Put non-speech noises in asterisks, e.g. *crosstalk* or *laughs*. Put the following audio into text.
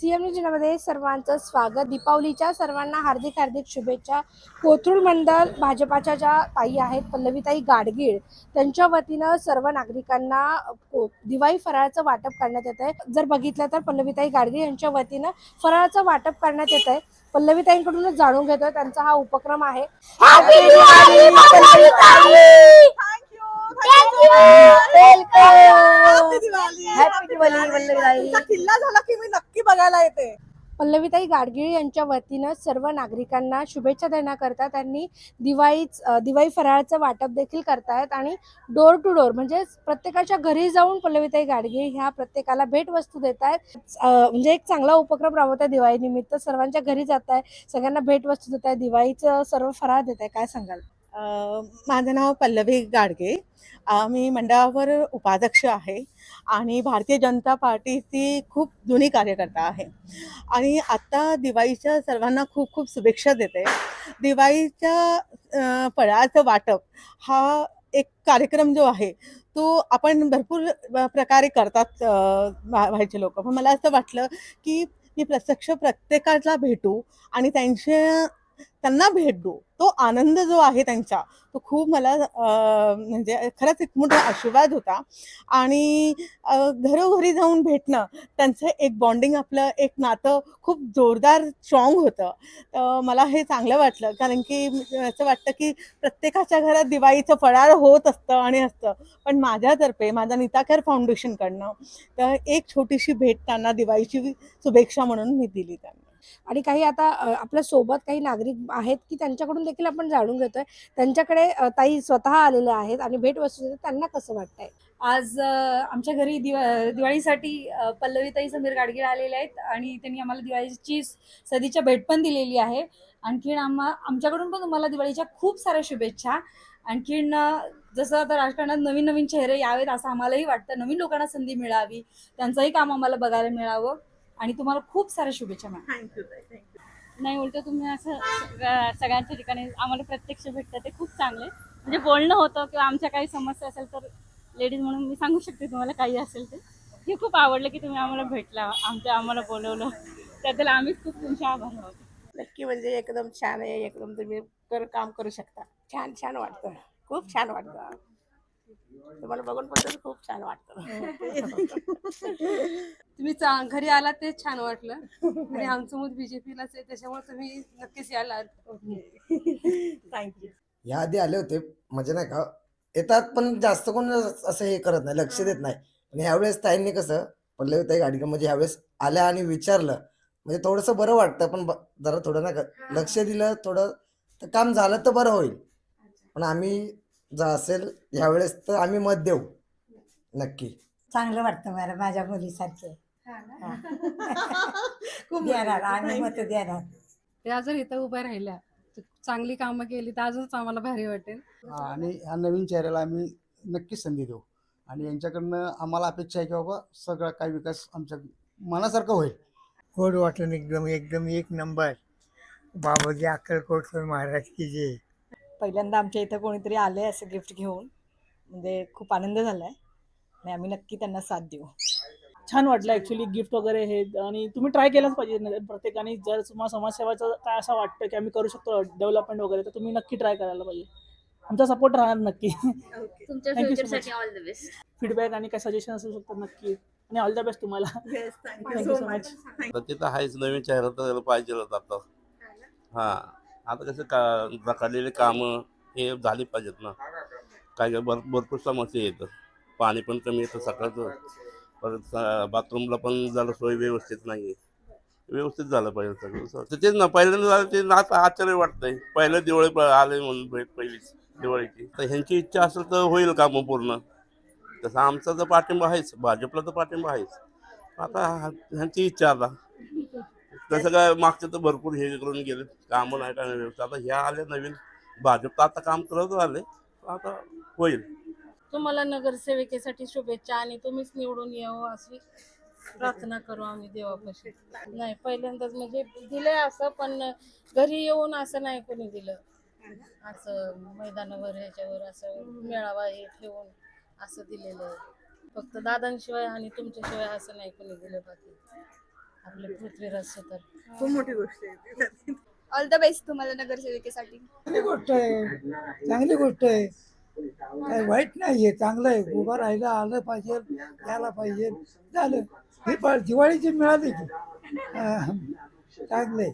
CM न्यूजमध्ये सर्वांचं स्वागत. दीपावलीच्या सर्वांना हार्दिक हार्दिक शुभेच्छा. कोथरूड मंडल भाजपाच्या ज्या ताई आहेत पल्लवीताई गाडगीळ त्यांच्या वतीनं सर्व नागरिकांना दिवाळी फराळाचं वाटप करण्यात येत आहे जर बघितलं तर पल्लवीताई गाडगीळ यांच्या वतीनं फराळाचं वाटप करण्यात येत आहे पल्लवीताईंकडूनच जाणून घेतोय त्यांचा हा उपक्रम आहे. किल्ला झाला की मी नक्की बघायला येते. पल्लवीताई गाडगिळ यांच्या वतीनं सर्व नागरिकांना शुभेच्छा देण्याकरता त्यांनी दिवाळीच दिवाळी फराळाचं वाटप देखील करतायत आणि डोर टू डोर म्हणजे प्रत्येकाच्या घरी जाऊन पल्लवीताई गाडगिळ ह्या प्रत्येकाला भेटवस्तू देत आहेत म्हणजे एक चांगला उपक्रम राबवत आहे दिवाळीनिमित्त. सर्वांच्या घरी जात आहे सगळ्यांना भेटवस्तू देत आहे दिवाळीचं सर्व फराळ देत आहे काय सांगाल? माझं नाव पल्लवी गाडगे. मी मंडळावर उपाध्यक्ष आहे आणि भारतीय जनता पार्टीची खूप जुनी कार्यकर्ता आहे. आणि आत्ता दिवाळीच्या सर्वांना खूप खूप शुभेच्छा देते. दिवाळीच्या फळाचं वाटप हा एक कार्यक्रम जो आहे तो आपण भरपूर प्रकारे करतात व्हायचे लोक. पण मला असं वाटलं की मी प्रत्यक्ष प्रत्येकाला भेटू आणि त्यांच्या त्यांना भेट देऊ. तो आनंद जो आहे त्यांचा तो खूप मला म्हणजे खरंच एक मोठा आशीर्वाद होता. आणि घरोघरी जाऊन भेटणं त्यांचं एक बॉन्डिंग आपलं एक नातं खूप जोरदार स्ट्रॉंग होतं. तर मला हे चांगलं वाटलं. कारण की असं वाटतं की प्रत्येकाच्या घरात दिवाळीचं फळार होत असतं आणि असतं. पण माझ्यातर्फे माझा नीताकर फाउंडेशनकडनं तर एक छोटीशी भेट त्यांना दिवाळीची शुभेच्छा म्हणून मी दिली त्यांना. आणि काही आता आपल्यासोबत काही नागरिक आहेत की त्यांच्याकडून देखील आपण जाणून घेतोय. त्यांच्याकडे ताई स्वतः आलेल्या आहेत आणि भेटवस्तू वस्तू त्यांना कसं वाटतंय? आज आमच्या घरी दिवा दिवाळीसाठी पल्लवी पल्लवीताई समीर गाडगीळ आलेले आहेत आणि त्यांनी आम्हाला दिवाळीची सदीच्या भेट पण दिलेली आहे. आणखीन आम्हा आमच्याकडून पण तुम्हाला दिवाळीच्या खूप साऱ्या शुभेच्छा. आणखीन जसं आता राजकारणात नवीन नवीन चेहरे यावेत असं आम्हालाही वाटतं. नवीन लोकांना संधी मिळावी. त्यांचंही काम आम्हाला बघायला मिळावं. आणि तुम्हाला खूप साऱ्या शुभेच्छा मॅम. थँक्यू थँक्यू नाही उलट तुम्ही असं सगळ्या- सगळ्यांच्या ठिकाणी आम्हाला प्रत्यक्ष भेटतं ते खूप चांगले. म्हणजे बोलणं होतं किंवा आमच्या काही समस्या असेल तर लेडीज म्हणून मी सांगू शकते तुम्हाला काही असेल ते. हे खूप आवडलं की तुम्ही आम्हाला भेटला आमच्या आम्हाला बोलवलं. त्याबद्दल आम्हीच खूप तुमचे आभार आहोत नक्की म्हणजे एकदम छान आहे एकदम तुम्ही कर काम करू शकता. छान छान वाटतं. खूप छान वाटतं. तुम्हाला बघून पण खूप छान वाटतं. *laughs* तुम्ही चा- घरी आलात ते छान वाटलं. आणि आमचं मत बीजेपीलाच आहे त्याच्यामुळे तुम्ही नक्कीच यायला थँक्यू *laughs* या आधी आले होते म्हणजे नाही का येतात पण जास्त कोण असं हे करत नाही लक्ष देत नाही. पण यावेळेस ताईंनी कसं पल्लवी ताई गाडी म्हणजे यावेळेस आल्या आणि विचारलं. म्हणजे थोडंसं बरं वाटतं पण ब- जरा थोडं नाही का लक्ष दिलं थोडं तर काम झालं तर बरं होईल. पण आम्ही जर असेल यावेळेस तर आम्ही मत देऊ. नक्की. चांगलं वाटतं मला माझ्या मुलीसारखे. *laughs* खूप देणार आम्ही मत देणार. त्या जर इथं उभ्या राहिल्या तर चांगली कामं केली तर अजूनच आम्हाला भारी वाटेल. आणि ह्या नवीन चेहऱ्याला आम्ही नक्कीच संधी देऊ. आणि यांच्याकडनं आम्हाला अपेक्षा आहे की बाबा सगळा काही विकास आमच्या मनासारखं होईल. गोड वाटून एकदम एकदम एक नंबर. बाबाजी अक्कलकोटकर महाराज की जे पहिल्यांदा आमच्या इथं कोणीतरी आलंय असं गिफ्ट घेऊन. म्हणजे खूप आनंद झालाय. आणि आम्ही नक्की त्यांना साथ देऊ. छान वाटलं ॲक्च्युली गिफ्ट वगैरे हे. आणि तुम्ही ट्राय केलंच पाहिजे न- प्रत्येकाने. जर तुम्हाला समाजसेवाचं काय असं वाटतं की आम्ही करू शकतो डेव्हलपमेंट वगैरे तर तुम्ही नक्की ट्राय करायला पाहिजे. आमचा सपोर्ट राहणार नक्की. ऑल द बेस्ट फीडबॅक आणि काय सजेशन असू शकतात नक्की. आणि ऑल द बेस्ट तुम्हाला. थँक्यू सो मच नवीन चेहरा तर पाहिजे आता. हां. आता कसं का रखडलेले कामं हे झाले पाहिजेत ना. काय भर भरपूर समस्या येतं पाणी पण कमी येतं सकाळचं. परत बाथरूमला पण जरा सोय व्यवस्थित नाही आहे व्यवस्थित झालं पाहिजे सगळं. तर तेच ना पहिल्यांदा झालं ते ना आता आश्चर्य वाटतंय. पहिलं दिवाळी प- आले म्हणून भेट पहिलीच दिवाळीची. तर ह्यांची इच्छा असेल तर होईल कामं पूर्ण. तसं आमचा तर पाठिंबा आहेच. भाजपला तर पाठिंबा आहेच. आता ह्यांची इच्छा आता. तसं काय मागचं तर भरपूर हे करून गेले. कामं नाही काय व्यवस्था. आता ह्या आल्या नवीन. भाजप तर आता काम करत आले. आता होईल. तुम्हाला नगरसेविकेसाठी शुभेच्छा आणि तुम्हीच निवडून यावं अशी प्रार्थना करू आम्ही देवापाशी. नाही पहिल्यांदाच म्हणजे दिलंय असं पण घरी येऊन असं नाही कोणी दिलं. असं मैदानावर ह्याच्यावर असं मेळावा हे ठेवून असं दिलेलं आहे. फक्त दादांशिवाय आणि तुमच्याशिवाय असं नाही कोणी दिलं बाकी. आपले पृथ्वीराज सुतार खूप मोठी गोष्ट आहे ऑल द बेस्ट तुम्हाला नगरसेविकेसाठी. चांगली गोष्ट आहे. चांगली गोष्ट आहे. काय वाईट नाहीये. चांगलं आहे. उभं राहायला आलं पाहिजे यायला पाहिजे. झालं. ही प- दिवाळीची मिळाली की. चांगलं आहे.